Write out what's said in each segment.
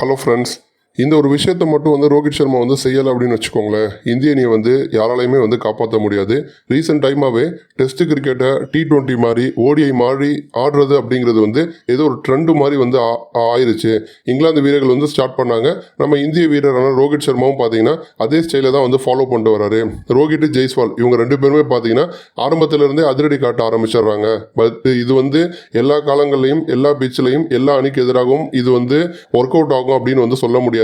Hello friends இந்த ஒரு விஷயத்தை மட்டும் வந்து ரோஹித் சர்மா வந்து செய்யலை அப்படின்னு வச்சுக்கோங்களேன். இந்திய அணியை வந்து யாராலையுமே வந்து காப்பாற்ற முடியாது. ரீசெண்ட் டைமாகவே டெஸ்ட் கிரிக்கெட்டை டி ட்வெண்ட்டி மாதிரி ஓடிஐ மாதிரி ஆடுறது அப்படிங்கிறது வந்து ஏதோ ஒரு ட்ரெண்டு மாதிரி வந்து ஆ- ஆயிருச்சு. இங்கிலாந்து வீரர்கள் வந்து ஸ்டார்ட் பண்ணாங்க. நம்ம இந்திய வீரரான ரோஹித் சர்மாவும் பார்த்தீங்கன்னா அதே ஸ்டைலில் தான் வந்து ஃபாலோ பண்ணிட்டு வராரு. ரோஹித் ஜெய்ஸ்வால் இவங்க ரெண்டு பேருமே பார்த்தீங்கன்னா ஆரம்பத்திலிருந்தே அதிரடி காட்ட ஆரம்பிச்சிடுறாங்க. பட் இது வந்து எல்லா காலங்கள்லையும் எல்லா பிச்சிலையும் எல்லா அணிக்கு எதிராகவும் இது வந்து ஒர்க் அவுட் ஆகும் அப்படின்னு வந்து சொல்ல முடியாது.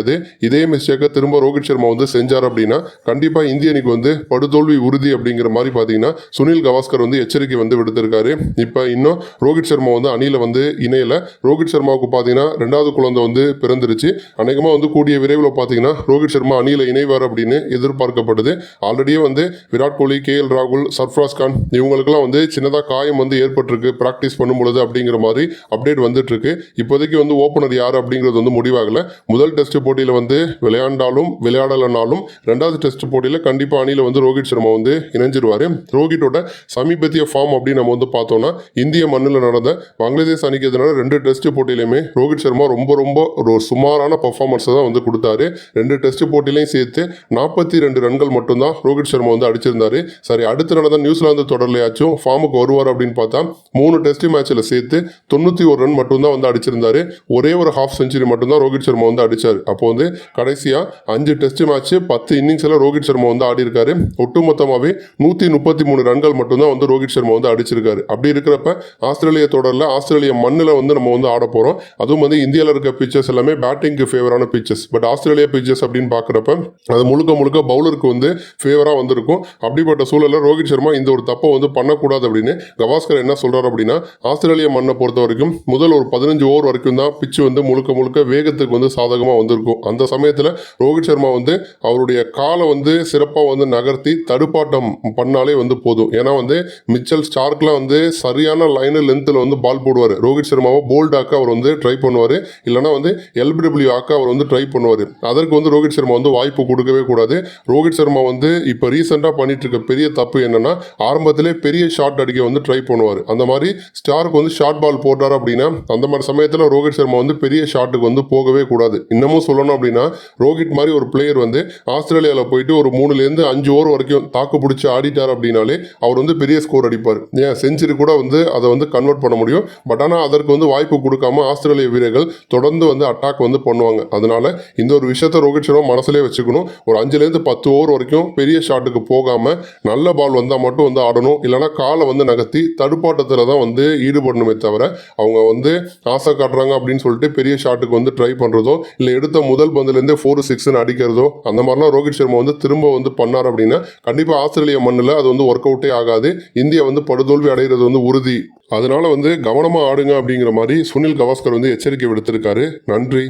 இதே மிஸ்டேக்கை திரும்ப ரோஹித் சர்மா வந்து செஞ்சார் அப்படின்னா கண்டிப்பாக இந்திய அணிக்கு வந்து படுதோல்வி உறுதி அப்படிங்கிற மாதிரி பார்த்தீங்கன்னா சுனில் கவாஸ்கர் வந்து எச்சரிக்கை வந்து விடுத்திருக்காரு. இப்போ இன்னும் ரோஹித் சர்மா வந்து அணியில் வந்து இணையில. ரோஹித் சர்மாவுக்கு பார்த்தீங்கன்னா ரெண்டாவது குழந்தை வந்து பிறந்துருச்சு. அநேகமாக வந்து கூடிய விரைவில் பார்த்தீங்கன்னா ரோஹித் சர்மா அணியில் இணைவார் அப்படின்னு எதிர்பார்க்கப்படுது. ஆல்ரெடியே வந்து விராட் கோலி கே எல் ராகுல் சர்ஃப்ராஸ் கான் இவங்களுக்குலாம் வந்து சின்னதாக காயம் வந்து ஏற்பட்டிருக்கு. ப்ராக்டிஸ் பண்ணும் பொழுது அப்படிங்கிற மாதிரி அப்டேட் வந்துட்டு இருக்கு இப்போதைக்கு வந்து ஓப்பனர் யார் அப்படிங்கிறது வந்து முடிவாகல. முதல் டெஸ்ட் போட்டியில் வந்து விளையாண்டாலும் விளையாடலைனாலும் ரெண்டாவது டெஸ்ட் போட்டியில் கண்டிப்பாக அணியில் வந்து ரோஹித் சர்மா வந்து இணைஞ்சிருவார். ரோஹித்தோட சமீபத்திய ஃபார்ம் அப்படின்னு நம்ம வந்து பார்த்தோம்னா இந்திய மண்ணில் நடந்த பங்களாதேஷ் அணிக்கு எதிரான ரெண்டு டெஸ்ட் போட்டியிலையுமே ரோஹித் சர்மா ரொம்ப ரொம்ப ஒரு சுமாரான பர்ஃபார்மன்ஸை தான் வந்து கொடுத்தாரு. ரெண்டு டெஸ்ட் போட்டிலையும் சேர்த்து நாற்பத்தி ரெண்டு ரன்கள் மட்டும்தான் ரோஹித் சர்மா வந்து அடிச்சிருந்தாரு. சரி அடுத்து நடந்த நியூசிலாந்து தொடர்லையாச்சும் ஃபார்முக்கு வருவார் அப்படின்னு பார்த்தா மூணு டெஸ்ட் மேட்ச்சில் சேர்த்து தொண்ணூற்றி ஒரு ரன் மட்டும்தான் வந்து அடிச்சிருந்தாரு. ஒரே ஒரு ஹாஃப் செஞ்சுரி மட்டும்தான் ரோஹித் சர்மா வந்து அடிச்சார். அப்போ வந்து கடைசியாக அஞ்சு டெஸ்ட் மேட்ச் பத்து இன்னிங்ஸில் ரோஹித் சர்மா வந்து ஆடி இருக்காரு ஒட்டுமொத்தமாகவே நூற்றி முப்பத்தி மூணு ரன்கள் மட்டும்தான் வந்து ரோஹித் சர்மா வந்து அடிச்சிருக்காரு. அப்படி இருக்கிறப்ப ஆஸ்திரேலிய தொடரில் ஆஸ்திரேலிய மண்ணில் வந்து நம்ம வந்து ஆட போகிறோம் அதுவும் வந்து இந்தியாவில் இருக்க பிச்சர்ஸ் எல்லாமே பேட்டிங்க்கு ஃபேவரான பிச்சர்ஸ் பட் ஆஸ்திரேலியா பிச்சர்ஸ் அப்படின்னு பார்க்குறப்ப அது முழுக்க முழுக்க பவுலருக்கு வந்து ஃபேவராக வந்திருக்கும். அப்படிப்பட்ட சூழலில் ரோஹித் சர்மா இந்த ஒரு தப்பை வந்து பண்ணக்கூடாது அப்படின்னு கவாஸ்கர் என்ன சொல்றாரு அப்படின்னா ஆஸ்திரேலிய மண்ணை பொறுத்த வரைக்கும் முதல் ஒரு பதினஞ்சு ஓவர் வரைக்கும் தான் பிச்சு வந்து முழுக்க முழுக்க வேகத்துக்கு வந்து சாதகமாக வந்திருக்கும். அந்த சமயத்தில் ரோஹித் சர்மா வந்து அவருடைய காலை வந்து சிறப்பாக வந்து நகர்த்தி தடுப்பாட்டம் பண்ணாலே வந்து போதும். ஏன்னா வந்து மிச்சல் ஸ்டார்க்லாம் வந்து சரியான லைனு லென்த்தில் வந்து பால் போடுவார். ரோஹித் சர்மாவை போல்டாக்க அவர் வந்து ட்ரை பண்ணுவார். இல்லைனா வந்து எல்பிடபிள்யூ ஆக்க அவர் வந்து ட்ரை பண்ணுவார். அதற்கு வந்து ரோஹித் சர்மா வந்து வாய்ப்பு கொடுக்கவே கூடாது. ரோஹித் சர்மா வந்து இப்போ ரீசெண்டாக பண்ணிட்டு இருக்க பெரிய தப்பு என்னன்னா ஆரம்பத்திலே பெரிய ஷாட் அடிக்க வந்து ட்ரை பண்ணுவார். அந்த மாதிரி ஸ்டாருக்கு வந்து ஷார்ட் பால் போட்டார் அப்படின்னா அந்த மாதிரி சமயத்தில் ரோஹித் சர்மா வந்து பெரிய ஷாட்டுக்கு வந்து போகவே கூடாது. இன்னமும் சொல்லணும் அப்படின்னா ரோஹித் மாதிரி ஒரு பிளேயர் வந்து ஆஸ்திரேலியாவில் போயிட்டு ஒரு மூணுலேருந்து அஞ்சு ஓவர் வரைக்கும் தாக்கு பிடிச்சி ஆடிட்டார் அப்படின்னாலே அவர் வந்து பெரிய ஸ்கோர் அடிப்பார். ஏன்? செஞ்சுரி கூட வந்து அதை வந்து கன்வெர்ட் பண்ண முடியும். பட் ஆனால் அதற்கு வந்து வாய்ப்பு கொடுக்காம ஆஸ்திரேலிய வீரர்கள் தொடர்ந்து வந்து அட்டாக் வந்து பண்ணுவாங்க. அதனால இந்த ஒரு விஷயத்தை ரோஹித் சர்மா மனசுலேயே வச்சுக்கணும். ஒரு அஞ்சுலேருந்து பத்து ஓவர் வரைக்கும் பெரிய ஷாட்டுக்கு போகாமல் நல்ல பால் வந்தால் மட்டும் வந்து ஆடணும். இல்லைனா காலை வந்து நகர்த்தி தடுப்பாட்டத்தை தடுப்பாட்டத்தில் தான் வந்து ஈடுபடணுமே தவிர அவங்க வந்து ஆசை காட்டுறாங்க அப்படின்னு சொல்லிட்டு பெரிய ஷாட்டுக்கு வந்து ட்ரை பண்ணுறதோ இல்லை எடுத்த முதல் பந்துலேருந்தே ஃபோர் சிக்ஸ்னு அடிக்கிறதோ அந்த மாதிரிலாம் ரோஹித் சர்மா வந்து திரும்ப வந்து பண்ணார் அப்படின்னா கண்டிப்பாக ஆஸ்திரேலிய மண்ணில் அது வந்து ஒர்க் அவுட்டே ஆகாது. இந்தியா வந்து படுதோல்வி அடைகிறது வந்து உறுதி. அதனால வந்து கவனமாக ஆடுங்க அப்படிங்கிற மாதிரி சுனில் கவாஸ்கர் வந்து எச்சரிக்கை விடுத்திருக்காரு. நன்றி.